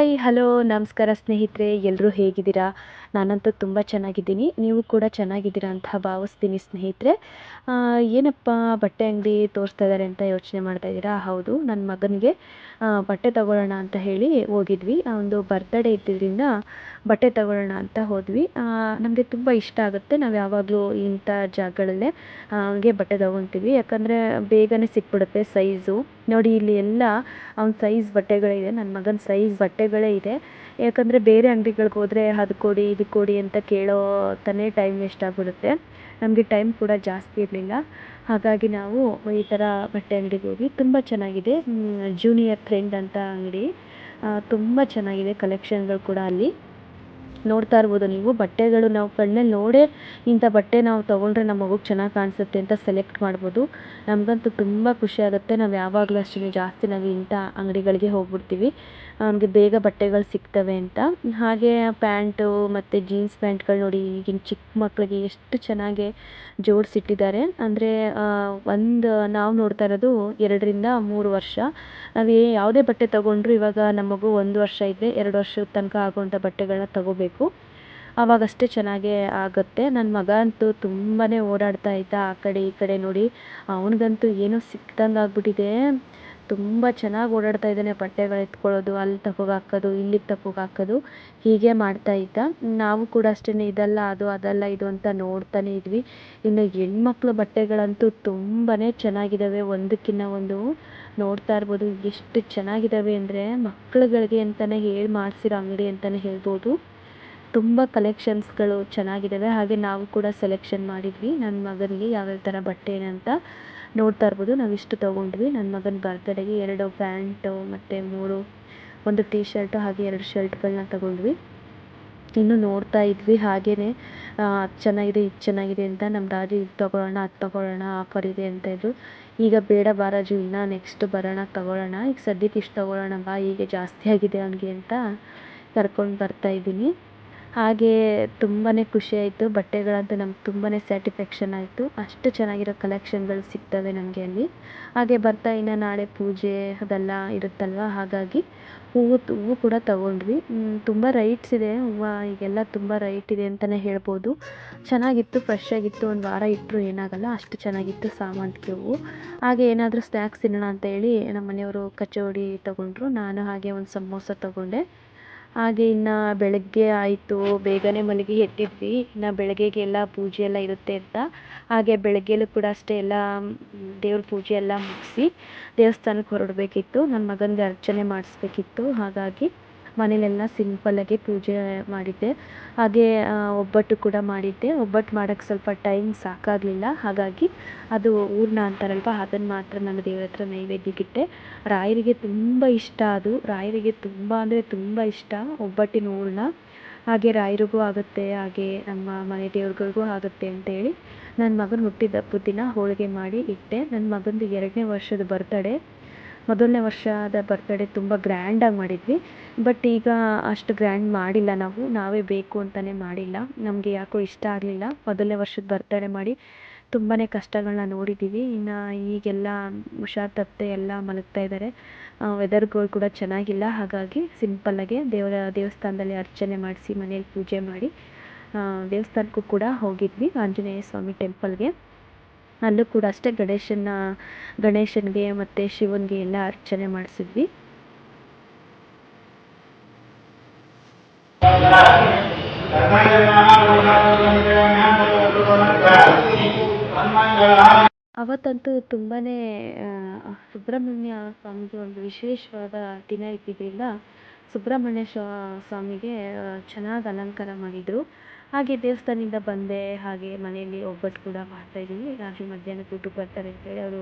Hi, hello, ನಮಸ್ಕಾರ ಸ್ನೇಹಿತರೆ ಎಲ್ಲರೂ ಹೇಗಿದ್ದೀರಾ? ನಾನಂತೂ ತುಂಬ ಚೆನ್ನಾಗಿದ್ದೀನಿ. ನೀವು ಕೂಡ ಚೆನ್ನಾಗಿದ್ದೀರಾ ಅಂತ ಭಾವಿಸ್ತೀನಿ ಸ್ನೇಹಿತರೆ. ಏನಪ್ಪ, ಬಟ್ಟೆ ಅಂಗಡಿ ತೋರಿಸ್ತಾ ಇದ್ದಾರೆ ಅಂತ ಯೋಚನೆ ಮಾಡ್ತಾ ಇದ್ದೀರಾ? ಹೌದು ನನ್ನ ಮಗನಿಗೆ ಬಟ್ಟೆ ತಗೊಳ್ಳೋಣ ಅಂತ ಹೇಳಿ ಹೋಗಿದ್ವಿ. ಒಂದು ಬರ್ತ್ಡೇ ಇದ್ದಿದ್ದರಿಂದ ಬಟ್ಟೆ ತಗೊಳ್ಳೋಣ ಅಂತ ಹೋದ್ವಿ. ನಮಗೆ ತುಂಬ ಇಷ್ಟ ಆಗುತ್ತೆ. ನಾವು ಯಾವಾಗಲೂ ಇಂಥ ಜಾಗಗಳಲ್ಲೇ ಹಂಗೆ ಬಟ್ಟೆ ತಗೊತೀವಿ ಯಾಕಂದರೆ ಬೇಗನೆ ಸಿಕ್ಬಿಡುತ್ತೆ ಸೈಜು ನೋಡಿ, ಇಲ್ಲಿ ಎಲ್ಲ, ಅವ್ನ ಸೈಜ್ ಬಟ್ಟೆಗಳಿದೆ. ನನ್ನ ಮಗನ ಸೈಜ್ ಬಟ್ಟೆಗಳೇ ಇದೆ. ಯಾಕಂದರೆ ಬೇರೆ ಅಂಗ್ಡಿಗಳಿಗೆ ಹೋದರೆ ಅದು ಕೊಡಿ, ಇದು ಕೊಡಿ ಅಂತ ಕೇಳೋ ತಾನೇ ಟೈಮ್ ವೇಸ್ಟ್ ಆಗಿಬಿಡುತ್ತೆ. ನಮಗೆ ಟೈಮ್ ಕೂಡ ಜಾಸ್ತಿ ಇರಲಿಲ್ಲ. ಹಾಗಾಗಿ ನಾವು ಈ ಥರ ಬಟ್ಟೆ ಅಂಗಡಿಗೆ ಹೋಗಿ ತುಂಬ ಚೆನ್ನಾಗಿದೆ. ಜೂನಿಯರ್ ಟ್ರೆಂಡ್ ಅಂತ ಅಂಗಡಿ. ತುಂಬ ಚೆನ್ನಾಗಿದೆ. ಕಲೆಕ್ಷನ್ಗಳು ಕೂಡ ಅಲ್ಲಿ. ನೋಡ್ತಾ ಇರ್ಬೋದು. ನೀವು ಬಟ್ಟೆಗಳು ನಾವು ಕಣ್ಣಲ್ಲಿ ನೋಡೇ ಇಂಥ ಬಟ್ಟೆ ನಾವು ತೊಗೊಂಡ್ರೆ ನಮ್ಮ ಮಗುಗೆ ಚೆನ್ನಾಗಿ ಕಾಣಿಸುತ್ತೆ ಅಂತ ಸೆಲೆಕ್ಟ್ ಮಾಡ್ಬೋದು. ನಮಗಂತೂ ತುಂಬ ಖುಷಿ ಆಗುತ್ತೆ. ನಾವು ಯಾವಾಗಲೂ ಅಷ್ಟೇ ಜಾಸ್ತಿ ನಾವು ಇಂಥ ಅಂಗಡಿಗಳಿಗೆ ಹೋಗ್ಬಿಡ್ತೀವಿ. ನಮಗೆ ಬೇಗ ಬಟ್ಟೆಗಳು ಸಿಗ್ತವೆ ಅಂತ. ಹಾಗೆ ಪ್ಯಾಂಟು ಮತ್ತು ಜೀನ್ಸ್ ಪ್ಯಾಂಟ್ಗಳು ನೋಡಿ ಈಗಿನ ಚಿಕ್ಕ ಮಕ್ಕಳಿಗೆ ಎಷ್ಟು ಚೆನ್ನಾಗಿ ಜೋಡಿಸಿಟ್ಟಿದ್ದಾರೆ. ಅಂದರೆ ಒಂದು, ನಾವು ನೋಡ್ತಾ ಇರೋದು ಎರಡರಿಂದ ಮೂರು ವರ್ಷ. ನಾವು ಯಾವುದೇ ಬಟ್ಟೆ ತೊಗೊಂಡ್ರು ಇವಾಗ ನಮ್ಮ ಮಗು ಒಂದು ವರ್ಷ ಇದೆ ಎರಡು ವರ್ಷದ ತನಕ ಆಗುವಂಥ ಬಟ್ಟೆಗಳನ್ನ ತೊಗೋಬೇಕು. ಆವಾಗಷ್ಟೇ ಚೆನ್ನಾಗೇ ಆಗುತ್ತೆ. ನನ್ನ ಮಗ ಅಂತೂ ತುಂಬಾ ಓಡಾಡ್ತಾ ಇದ್ದ ಆ ಕಡೆ ಈ ಕಡೆ ನೋಡಿ. ಅವನಿಗಂತೂ ಏನೋ ಸಿಕ್ದಂಗೆ ಆಗ್ಬಿಟ್ಟಿದೆ. ತುಂಬ ಚೆನ್ನಾಗಿ ಓಡಾಡ್ತಾ ಇದ್ದಾನೆ ಬಟ್ಟೆಗಳು ಎತ್ಕೊಳ್ಳೋದು, ಅಲ್ಲಿ ತಗೋಗಿ ಹಾಕೋದು, ಇಲ್ಲಿಗೆ ಹಾಕೋದು. ಹೀಗೆ ಮಾಡ್ತಾ ಇದ್ದ. ನಾವು ಕೂಡ ಅಷ್ಟೇ ಇದಲ್ಲ, ಅದು ಅದಲ್ಲ, ಇದು ಅಂತ ನೋಡ್ತಾನೆ ಇದ್ವಿ. ಇನ್ನು ಹೆಣ್ಮಕ್ಳು ಬಟ್ಟೆಗಳಂತೂ ತುಂಬಾ ಚೆನ್ನಾಗಿದ್ದಾವೆ ಒಂದಕ್ಕಿಂತ ಒಂದು ನೋಡ್ತಾ ಇರ್ಬೋದು. ಎಷ್ಟು ಚೆನ್ನಾಗಿದ್ದಾವೆ ಅಂದರೆ ಮಕ್ಳುಗಳಿಗೆ ಅಂತಲೇ ಹೇಳಿ ಮಾಡಿಸಿರೋ ಅಂಗಡಿ ಅಂತಲೇ ಹೇಳ್ಬೋದು. ತುಂಬ ಕಲೆಕ್ಷನ್ಸ್ಗಳು ಚೆನ್ನಾಗಿದ್ದಾವೆ. ಹಾಗೆ ನಾವು ಕೂಡ ಸೆಲೆಕ್ಷನ್ ಮಾಡಿದ್ವಿ. ನನ್ನ ಮಗನಿಗೆ ಯಾವ್ಯಾವ ಥರ ಬಟ್ಟೆ ಅಂತ ನೋಡ್ತಾ ಇರ್ಬೋದು. ನಾವು ಇಷ್ಟು ತೊಗೊಂಡ್ವಿ. ನನ್ನ ಮಗನ ಬರ್ತ್ಡೇಗೆ ಎರಡು ಪ್ಯಾಂಟು, ಮತ್ತು ಮೂರು, ಒಂದು ಟೀ ಶರ್ಟು ಹಾಗೆ ಎರಡು ಶರ್ಟ್ಗಳನ್ನ ತಗೊಂಡ್ವಿ. ಇನ್ನು ನೋಡ್ತಾ ಇದ್ವಿ. ಹಾಗೇನೆ ಅದು ಚೆನ್ನಾಗಿದೆ, ಇದು ಚೆನ್ನಾಗಿದೆ ಅಂತ ನಮ್ಮ ರಾಜು ಇದು ತೊಗೊಳ್ಳೋಣ, ಅದು ತೊಗೊಳ್ಳೋಣ, ಆಫರ್ ಇದೆ ಅಂತ ಇದ್ದರು ಈಗ ಬೇಡ ಬಾ ರಾಜು ಇನ್ನು ನೆಕ್ಸ್ಟ್ ಬರೋಣ, ತಗೊಳ್ಳೋಣ. ಈಗ ಸದ್ಯಕ್ಕೆ ಇಷ್ಟು ತೊಗೊಳ್ಳೋಣ ಬಾ, ಹೀಗೆ ಜಾಸ್ತಿ ಆಗಿದೆ ಅವನಿಗೆ ಅಂತ ಕರ್ಕೊಂಡು ಬರ್ತಾ ಇದ್ದೀನಿ. ಹಾಗೇ ತುಂಬಾ ಖುಷಿ ಆಯಿತು. ಬಟ್ಟೆಗಳಂತೂ ನಮ್ಗೆ ತುಂಬಾ ಸ್ಯಾಟಿಸ್ಫ್ಯಾಕ್ಷನ್ ಆಯಿತು. ಅಷ್ಟು ಚೆನ್ನಾಗಿರೋ ಕಲೆಕ್ಷನ್ಗಳು ಸಿಗ್ತವೆ ನಮಗೆ ಅಲ್ಲಿ. ಹಾಗೆ ಬರ್ತಾ ಇನ್ನು ನಾಳೆ ಪೂಜೆ ಅದೆಲ್ಲ ಇರುತ್ತಲ್ವ? ಹಾಗಾಗಿ ಹೂವು ಹೂವು ಕೂಡ ತಗೊಂಡ್ವಿ. ತುಂಬ ರೈಟ್ಸ್ ಇದೆ. ಹೂವು ಈಗೆಲ್ಲ ತುಂಬ ರೈಟ್ ಇದೆ ಅಂತಲೇ ಹೇಳ್ಬೋದು. ಚೆನ್ನಾಗಿತ್ತು ಫ್ರೆಶ್ ಆಗಿತ್ತು. ಒಂದು ವಾರ ಇಟ್ಟರು ಏನಾಗಲ್ಲ. ಅಷ್ಟು ಚೆನ್ನಾಗಿತ್ತು ಸಾಮಂತಿಗೆ ಹೂವು. ಹಾಗೆ ಏನಾದರೂ ಸ್ನ್ಯಾಕ್ಸ್ ತಿನ್ನೋಣ ಅಂತ ಹೇಳಿ ನಮ್ಮ ಮನೆಯವರು ಕಚೋಡಿ ತಗೊಂಡ್ರು. ನಾನು ಹಾಗೆ ಒಂದು ಸಮೋಸ ತಗೊಂಡೆ. ಹಾಗೆ ಇನ್ನು ಬೆಳಗ್ಗೆ ಆಯಿತು, ಬೇಗನೆ ಮಲಗಿ ಎದ್ದಿದ್ವಿ. ಇನ್ನು ಬೆಳಗ್ಗೆಗೆಲ್ಲ ಪೂಜೆ ಎಲ್ಲ ಇರುತ್ತೆ ಅಂತ. ಹಾಗೆ ಬೆಳಗ್ಗೆಲೂ ಕೂಡ ಅಷ್ಟೇ ಎಲ್ಲ ದೇವ್ರ ಪೂಜೆ ಎಲ್ಲ ಮುಗಿಸಿ ದೇವಸ್ಥಾನಕ್ಕೆ ಹೊರಡಬೇಕಿತ್ತು. ನನ್ನ ಮಗನಿಗೆ ಅರ್ಚನೆ ಮಾಡಿಸ್ಬೇಕಿತ್ತು. ಹಾಗಾಗಿ ಮನೇಲೆಲ್ಲ ಸಿಂಪಲ್ಲಾಗಿ ಪೂಜೆ ಮಾಡಿದ್ದೆ. ಹಾಗೆ ಒಬ್ಬಟ್ಟು ಕೂಡ ಮಾಡಿದ್ದೆ. ಒಬ್ಬಟ್ಟು ಮಾಡೋಕ್ಕೆ ಸ್ವಲ್ಪ ಟೈಮ್ ಸಾಕಾಗಲಿಲ್ಲ. ಹಾಗಾಗಿ ಅದು ಹೂರ್ಣ ಅಂತಾರಲ್ವ ಅದನ್ನು ಮಾತ್ರ ನಾನು ದೇವ್ರ ಹತ್ರ ನೈವೇದ್ಯಕ್ಕಿಟ್ಟೆ ರಾಯರಿಗೆ ತುಂಬ ಇಷ್ಟ ಅದು. ರಾಯರಿಗೆ ತುಂಬ ಅಂದರೆ ತುಂಬ ಇಷ್ಟ ಒಬ್ಬಟ್ಟಿನ ಹೂರ್ಣ ಹಾಗೆ ರಾಯರಿಗೂ ಆಗುತ್ತೆ, ಹಾಗೆ ನಮ್ಮ ಮನೆ ದೇವ್ರುಗಳಿಗೂ ಆಗುತ್ತೆ ಅಂತೇಳಿ ನನ್ನ ಮಗನ ಹುಟ್ಟಿದ ಹಬ್ಬದ ದಿನ ಹೋಳಿಗೆ ಮಾಡಿ ಇಟ್ಟೆ. ನನ್ನ ಮಗಂದು ಎರಡನೇ ವರ್ಷದ ಬರ್ತಡೇ ಮೊದಲನೇ ವರ್ಷದ ಬರ್ತಡೇ ತುಂಬ ಗ್ರ್ಯಾಂಡಾಗಿ ಮಾಡಿದ್ವಿ. ಬಟ್ ಈಗ ಅಷ್ಟು ಗ್ರ್ಯಾಂಡ್ ಮಾಡಿಲ್ಲ ನಾವು. ನಾವೇ ಬೇಕು ಅಂತಲೇ ಮಾಡಿಲ್ಲ. ನಮಗೆ ಯಾಕೋ ಇಷ್ಟ ಆಗಲಿಲ್ಲ. ಮೊದಲನೇ ವರ್ಷದ ಬರ್ತಡೇ ಮಾಡಿ ತುಂಬಾ ಕಷ್ಟಗಳನ್ನ ನೋಡಿದ್ದೀವಿ ಇನ್ನು ಈಗೆಲ್ಲ ಹುಷಾರು ತಪ್ಪದೆ ಎಲ್ಲ ಮಲಗ್ತಾ ಇದ್ದಾರೆ ವೆದರ್ಗಳು ಕೂಡ ಚೆನ್ನಾಗಿಲ್ಲ. ಹಾಗಾಗಿ ಸಿಂಪಲ್ಲಾಗೆ ದೇವರ, ದೇವಸ್ಥಾನದಲ್ಲಿ ಅರ್ಚನೆ ಮಾಡಿಸಿ ಮನೇಲಿ ಪೂಜೆ ಮಾಡಿ ದೇವಸ್ಥಾನಕ್ಕೂ ಕೂಡ ಹೋಗಿದ್ವಿ. ಆಂಜನೇಯ ಸ್ವಾಮಿ ಟೆಂಪಲ್ಗೆ ಅಲ್ಲೂ ಕೂಡ ಅಷ್ಟೇ ಗಣೇಶನ, ಗಣೇಶನಿಗೆ ಮತ್ತು ಶಿವನಿಗೆ ಎಲ್ಲ ಅರ್ಚನೆ ಮಾಡಿಸಿದ್ವಿ. ಅವತ್ತಂತೂ ತುಂಬಾ ಸುಬ್ರಹ್ಮಣ್ಯ ಸ್ವಾಮಿಗೆ ಒಂದು ವಿಶೇಷವಾದ ದಿನ ಇದ್ದಿದ್ದರಿಂದ ಸುಬ್ರಹ್ಮಣ್ಯ ಸ್ವಾಮಿಗೆ ಚೆನ್ನಾಗಿ ಅಲಂಕಾರ ಮಾಡಿದರು. ಹಾಗೆ ದೇವಸ್ಥಾನದಿಂದ ಬಂದೆ, ಹಾಗೆ ಮನೆಯಲ್ಲಿ ಒಬ್ಬಟ್ಟು ಕೂಡ ಮಾಡ್ತಾಯಿದ್ದೀವಿ ರಾತ್ರಿ ಮಧ್ಯಾಹ್ನ ಊಟಕ್ಕೆ ಬರ್ತಾರೆ ಅಂತೇಳಿ ಅವರು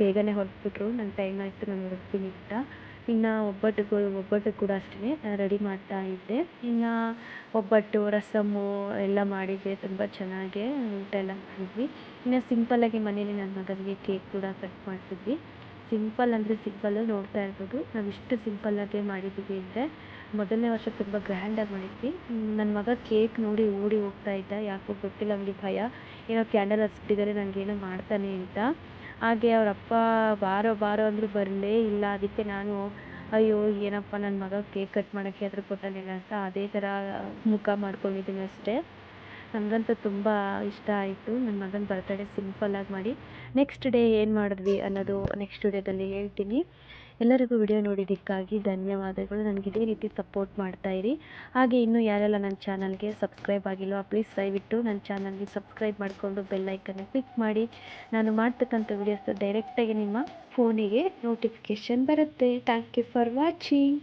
ಬೇಗನೆ ಹೊರಟ್ಬಿಟ್ರು. ನನ್ನ ಟೈಮ್ ಆಯಿತು, ನಾನು ಹೊರಡ್ತೀನಿ ಅಂತ. ಇನ್ನು ಒಬ್ಬಟ್ಟುಗಳು ಒಬ್ಬಟ್ಟು ಕೂಡ ಅಷ್ಟೇ ರೆಡಿ ಮಾಡ್ತಾ ಇದ್ದೆ. ಇನ್ನು ಒಬ್ಬಟ್ಟು ರಸಮ್ಮು ಎಲ್ಲ ಮಾಡಿದ್ದೆ, ತುಂಬ ಚೆನ್ನಾಗಿ ಊಟ ಎಲ್ಲ ಮಾಡಿದ್ವಿ. ಇನ್ನು ಸಿಂಪಲ್ಲಾಗಿ ಮನೇಲಿ ನನ್ನ ಮಗನಿಗೆ ಕೇಕ್ ಕೂಡ ಕಟ್ ಮಾಡ್ತಿದ್ವಿ. ಸಿಂಪಲ್ ಅಂದರೆ ಸಿಂಪಲ್ಲು ನೋಡ್ತಾ ಇರ್ಬೋದು. ನಾವು ಇಷ್ಟು ಸಿಂಪಲ್ಲಾಗೆ ಮಾಡಿದ್ದೀವಿ ಅಂದರೆ ಮೊದಲನೇ ವರ್ಷ ತುಂಬ ಗ್ರ್ಯಾಂಡಾಗಿ ಮಾಡಿದ್ವಿ. ನನ್ನ ಮಗ ಕೇಕ್ ನೋಡಿ ಓಡಿ ಹೋಗ್ತಾ ಇದ್ದ. ಯಾಕೋ ಗೊತ್ತಿಲ್ಲ ಅವನಿಗೆ ಭಯ. ಏನೋ ಕ್ಯಾಂಡಲ್ ಹಚ್ಬಿಟ್ಟಿದ್ದಾರೆ ಏನೋ ಮಾಡ್ತಾನೆ ಅಂತ. ಹಾಗೆ ಅವ್ರ ಅಪ್ಪ ಬಾರೋ ಬಾರೋ ಅಂದರೂ ಬರಲೇ ಇಲ್ಲ. ಅದಕ್ಕೆ ನಾನು, ಅಯ್ಯೋ, ಏನಪ್ಪ ನನ್ನ ಮಗ ಕೇಕ್ ಕಟ್ ಮಾಡೋಕ್ಕೆ ಆದರೂ ಕೊಟ್ಟಿಲ್ಲ ಅಂತ ಅದೇ ಥರ ಮುಖ ಮಾಡ್ಕೊಂಡಿದ್ದೀನಿ ಅಷ್ಟೇ. ನನಗಂತೂ ತುಂಬ ಇಷ್ಟ ಆಯಿತು. ನನ್ನ ಮಗನ ಬರ್ತಡೇ ಸಿಂಪಲ್ಲಾಗಿ ಮಾಡಿ. ನೆಕ್ಸ್ಟ್ ಡೇ ಏನು ಮಾಡಿದ್ವಿ ಅನ್ನೋದು ನೆಕ್ಸ್ಟ್ ವಿಡಿಯೋದಲ್ಲಿ ಹೇಳ್ತೀನಿ. ಎಲ್ಲರಿಗೂ ವಿಡಿಯೋ ನೋಡಿದ್ದಕ್ಕಾಗಿ ಧನ್ಯವಾದಗಳು. ನನಗೆ ಇದೇ ರೀತಿ ಸಪೋರ್ಟ್ ಮಾಡ್ತಾಯಿರಿ ಹಾಗೆ ಇನ್ನೂ ಯಾರೆಲ್ಲ ನನ್ನ ಚಾನಲ್ಗೆ ಸಬ್ಸ್ಕ್ರೈಬ್ ಆಗಿಲ್ವೋ ಪ್ಲೀಸ್ ದಯವಿಟ್ಟು ನನ್ನ ಚಾನಲ್ಗೆ ಸಬ್ಸ್ಕ್ರೈಬ್ ಮಾಡಿಕೊಂಡು ಬೆಲ್ಲೈಕನ್ನು ಕ್ಲಿಕ್ ಮಾಡಿ. ನಾನು ಮಾಡ್ತಕ್ಕಂಥ ವಿಡಿಯೋಸ್ ಡೈರೆಕ್ಟಾಗಿ ನಿಮ್ಮ ಫೋನಿಗೆ ನೋಟಿಫಿಕೇಷನ್ ಬರುತ್ತೆ. Thank you for watching